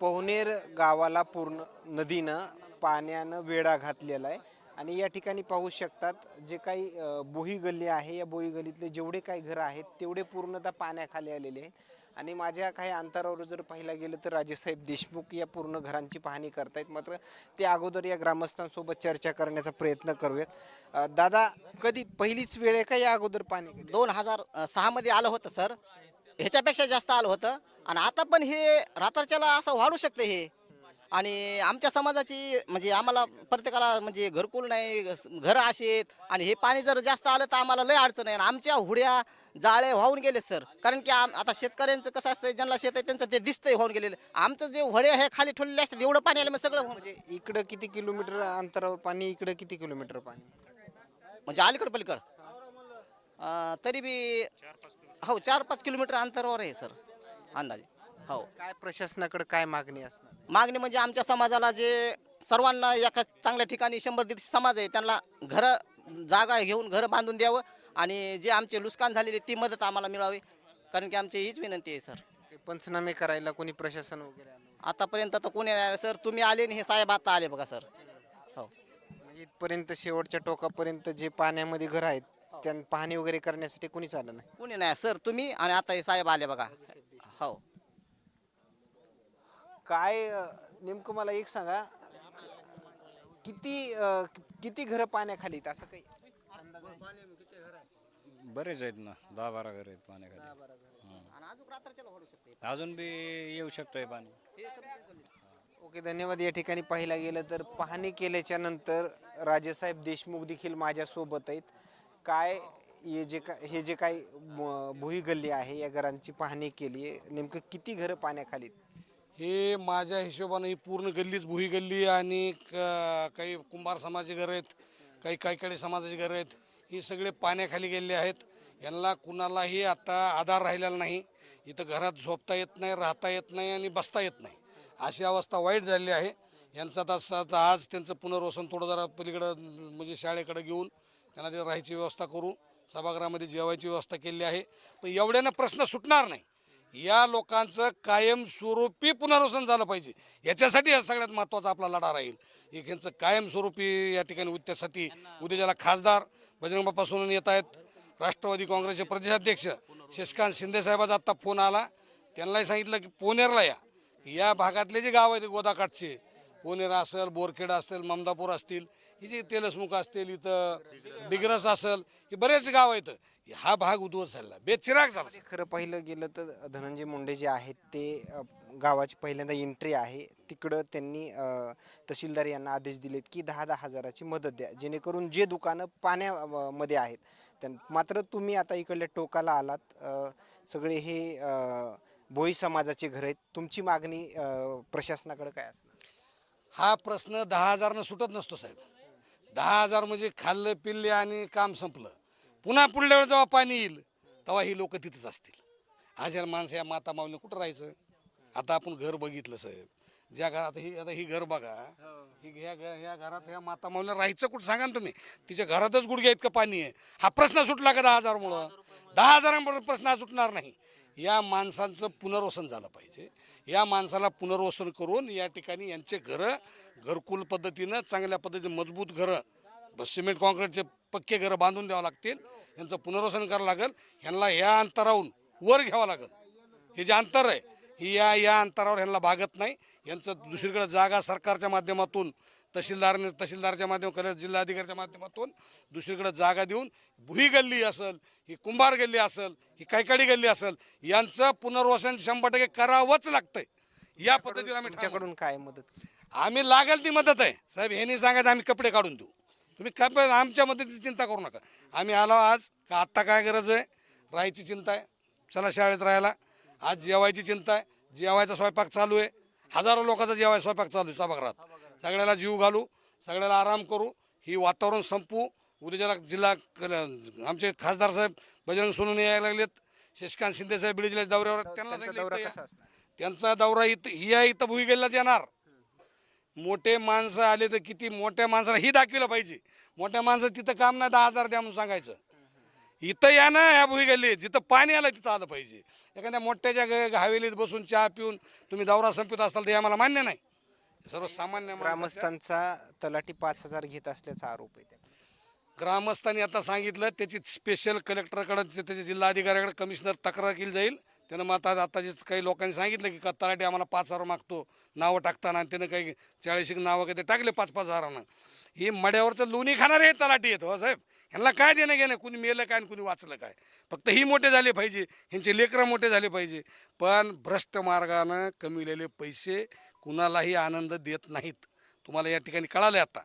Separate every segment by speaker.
Speaker 1: पवनेर गावाला पूर्ण नदीनं पाण्यानं वेढा घातलेला आहे. आणि या ठिकाणी पाहू शकतात जे काही बोही गल्ली आहे या बोही गल्लीतले जेवढे काही घरं आहेत तेवढे पूर्णतः पाण्याखाली आलेले आहेत. आणि माझ्या काही अंतरावर जर पाहिलं गेलं तर राजेसाहेब देशमुख या पूर्ण घरांची पाहणी करतायत. मात्र ते अगोदर या ग्रामस्थांसोबत चर्चा करण्याचा प्रयत्न करूयात. दादा कधी पहिलीच वेळ आहे का या अगोदर पाणी
Speaker 2: दोन हजार सहामध्ये आलं होतं सर. ह्याच्यापेक्षा जास्त आलं होतं. आणि आता पण हे रात्रच्याला असं वाढू शकतं हे. आणि आमच्या समाजाची म्हणजे आम्हाला प्रत्येकाला म्हणजे घरकुल नाही घरं आहेत आणि हे पाणी जर जास्त आलं तर आम्हाला लय अडचण आहे. आणि आमच्या हुड्या जाळे वाहून गेले सर. कारण की आम आता शेतकऱ्यांचं कसं असतं ज्यांना शेत आहे त्यांचं ते दिसतंय वाहून गेलेलं. आमचं जे होडे हे खाली ठेवलेले असतात एवढं पाणी आलं मग सगळं
Speaker 1: म्हणजे इकडं किती किलोमीटर अंतरावर पाणी इकडं किती किलोमीटर पाणी?
Speaker 2: म्हणजे अलीकड पलीकड. तरी बी हो चार पाच किलोमीटर अंतरावर आहे सर. अंदाजे. हो.
Speaker 1: काय प्रशासनाकडे काय मागणी असणार?
Speaker 2: मागणी म्हणजे आमच्या समाजाला जे सर्वांना एका चांगल्या ठिकाणी शंभर दीडशे समाज आहे त्यांना घरं जागा घेऊन घरं बांधून द्यावं आणि जे आमचे नुकसान झालेले ती मदत आम्हाला मिळावी. कारण की आमची हीच विनंती आहे सर.
Speaker 1: ते पंचनामे करायला कोणी प्रशासन वगैरे आलं?
Speaker 2: आतापर्यंत तर कोणी नाही आलं सर. तुम्ही आले आणि हे साहेब आता आले बघा सर. हो.
Speaker 1: म्हणजे इथपर्यंत शेवटच्या टोकापर्यंत जे पाण्यामध्ये घर आहेत त्यांना पाहणी वगैरे करण्यासाठी कोणीच आलं नाही.
Speaker 2: कोणी नाही. सर तुम्ही आणि आता हे साहेब आले बघा. हो.
Speaker 1: काय अं, नेमकं मला एक सांगा. किती अं, किती घरं पाण्याखाली आहेत? असं काही?
Speaker 3: बरेच आहेत ना. दहा बारा घर आहेत पाण्याखाली.
Speaker 2: आणि अजून रात्रीच्याला वाढू शकते.
Speaker 3: अजून बी येऊ शकतोय पाणी.
Speaker 1: ओके धन्यवाद. या ठिकाणी पाहिला गेलं तर पाहणी केल्याच्यानंतर राजेसाहेब देशमुख देखील माझ्यासोबत आहेत. काय हे जे काय हे जे काही म- भुई गल्ली आहे या घरांची पाहणी केली आहे नेमकं किती घरं पाण्याखाली आहेत?
Speaker 4: हे माझ्या हिशोबाने ही पूर्ण गल्लीच भुई गल्ली आणि क- काही कुंभार समाजाची घरं आहेत काही काहीकडे समाजाची घरं आहेत ही सगळे पाण्याखाली गेलेले आहेत. यांना कुणालाही आता आधार राहिलेला नाही. इथं घरात झोपता येत नाही राहता येत नाही आणि बसता येत नाही. अशी अवस्था वाईट झालेली आहे. यांचा आता स- आज त्यांचं पुनर्वसन थोडं जरा पलीकडं म्हणजे शाळेकडे घेऊन त्यांना ते राहायची व्यवस्था करू सभागृहामध्ये जेवायची व्यवस्था केली आहे. पण एवढ्यानं प्रश्न सुटणार नाही. या लोकांचं कायमस्वरूपी पुनर्वसन झालं पाहिजे. याच्यासाठी हा सगळ्यात महत्त्वाचा आपला लढा राहील. एक यांचं कायमस्वरूपी या ठिकाणी उद्यासाठी त्यासाठी खासदार बजरंग बाप्पा येत आहेत राष्ट्रवादी काँग्रेसचे प्रदेशाध्यक्ष शशिकांत शिंदेसाहेबाचा आत्ता फोन आला. त्यांनाही सांगितलं की पोनेरला या. या भागातले जे गाव आहेत गोदाकाठचे पोनेरा असेल बोरखेड असेल ममदापूर असतील ही जी तेलसमुख असतील इथं डिग्रस असेल ही बरेच गाव आहेत. हा भाग उद्ध्वस्त झाला बेचिराग झाला.
Speaker 1: खरं पाहिलं गेलं तर धनंजय मुंडे जे आहेत ते अ, गावाची पहिल्यांदा एंट्री आहे. तिकडं त्यांनी अ, तहसीलदार यांना आदेश दिलेत की दहा दहा हजाराची मदत द्या. जेणेकरून जे दुकानं पाण्यामध्ये आहेत त्यां मात्र तुम्ही आता इकडल्या टोकाला आलात. अ, सगळे हे अ, भोई समाजाचे घर आहेत. तुमची मागणी अ, प्रशासनाकडे काय असणार?
Speaker 4: हा प्रश्न दहा हजारनं सुटत नसतो साहेब. दहा हजार म्हणजे खाल्लं पिल्ले आणि काम संपलं. पुन्हा पुढल्या वेळेस जेव्हा पाणी येईल तेव्हा ही लोक तिथंच असतील. आजार माणसं या माता माऊली कुठं राहायचं? आता आपण घर बघितलं साहेब. ज्या घरात ही आता ही घर बघा. ही ह्या घ- ह्या घरात ह्या माता माऊलीला राहायचं कुठं? सांगा ना तुम्ही. तिच्या घरातच गुडघ्या इतकं पाणी आहे. हा प्रश्न सुटला का दहा हजारमुळं? दहा हजारांमुळं प्रश्न हा सुटणार नाही. या माणसांचं पुनर्वसन झालं पाहिजे. या माणसाला पुनर्वसन करून या ठिकाणी यांचे घरं घरकुल पद्धतीनं चांगल्या पद्धतीने मजबूत घरं ब- सिमेंट कॉन्क्रीटचे पक्के घरं बांधून द्यावं लागतील. यांचं पुनर्वसन करावं लागेल. ह्यांना ह्या अंतराहून वर घ्यावं लागेल. हे जे अंतर आहे ही या या अंतरावर ह्यांना भागत नाही. यांचं दुसरीकडे जागा सरकारच्या माध्यमातून तहसीलदारने तहसीलदारच्या माध्यमातून जिल्हाधिकाऱ्याच्या माध्यमातून दुसरीकडे जागा देऊन भुई गल्ली असेल ही कुंभार गल्ली असेल ही कैकाडी गल्ली असेल यांचं पुनर्वसन शंभर टक्के करावंच लागतंय. या पद्धतीने आम्ही.
Speaker 1: तुमच्याकडून काय मदत
Speaker 4: आम्ही लागेल ती मदत आहे. साहेब हे नाही सांगायचं आम्ही कपडे काढून देऊ. तुम्ही काय पण आमच्या मदतीची चिंता करू नका. आम्ही आलो आज का आत्ता काय गरज आहे? राहायची चिंता आहे. चला शाळेत राहायला. आज जेवायची चिंता आहे. जेवायचा स्वयंपाक चालू आहे. हजारो लोकांचा जेवाय स्वयंपाक चालू आहे सभागृहात. सगळ्याला जीव घालू सगळ्याला आराम करू ही वातावरण संपू. उद्याला जिल्हा क- आमचे खासदार साहेब बजरंग सोनवणे यायला लागलेत. शशिकांत शिंदे साहेब बीड जिल्ह्याच्या दौऱ्यावर. त्यांना
Speaker 1: त्यांचा
Speaker 4: सांगितलं
Speaker 1: दौरा
Speaker 4: इथं या.
Speaker 1: कसा असणार?
Speaker 4: त्यांचा दौरा इथं ही या इथं भुईगेलाच येणार. मोठे माणसं आले तर किती मोठ्या माणसाला ही दाखविलं पाहिजे. मोठ्या माणसं तिथं काम नाही दहा हजार द्या म्हणून सांगायचं. इथं या ना ह्या भुई गल्ली जिथं पाणी आलं तिथं आलं पाहिजे. एखाद्या मोठ्याच्या हवेलीत बसून चहा पिऊन तुम्ही दौरा संपत असाल तर हे आम्हाला मान्य नाही. सर्वसामान्य माणसाच्या-
Speaker 1: ग्रामस्थांचा तलाठी पाच हजार घेत असल्याचा आरोप आहे
Speaker 4: ग्रामस्थांनी आता सांगितलं त्याची स्पेशल कलेक्टरकडे त्याच्या जिल्हाधिकाऱ्याकडे कमिशनर तक्रार केली जाईल. त्यानं मग आता आता जे काही लोकांनी सांगितलं की तलाठी आम्हाला पाच हजार मागतो नावं टाकताना आणि त्यानं काही चाळीस एक नावं काही ते टाकले पाच पाच हजारानं. ही मड्यावरचं लोणी खाणारे हे तलाठी येतो हो साहेब. ह्यांना काय देणं घेणं कुणी मेलं काय आणि कुणी वाचलं काय? फक्त ही मोठे झाले पाहिजे ह्यांचे लेकरं मोठे झाले पाहिजे. पण भ्रष्ट मार्गानं कमिलेले पैसे कुणालाही आनंद देत नाहीत. तुम्हाला या ठिकाणी कळाले आता.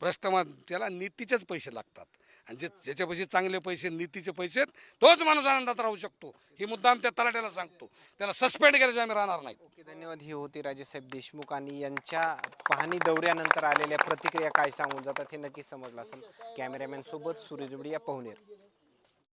Speaker 4: भ्रष्ट त्याला नीतीचेच पैसे लागतात. आणि जे ज्याच्यापाशी चांगले पैसे नीतीचे पैसे आहेत, तोच माणूस आनंदात राहू शकतो. ही मुद्दाम त्या तलाट्याला सांगतो. त्याला सस्पेंड केल्याशिवाय आम्ही राहणार नाही.
Speaker 1: ओके धन्यवाद. ही होती राजेसाहेब देशमुख आणि यांच्या पाहणी दौऱ्यानंतर आलेल्या प्रतिक्रिया काय सांगून जातात हे नक्की समजलं असेल. कॅमेरामॅन सोबत सूर्य जुबडी पाहुणेर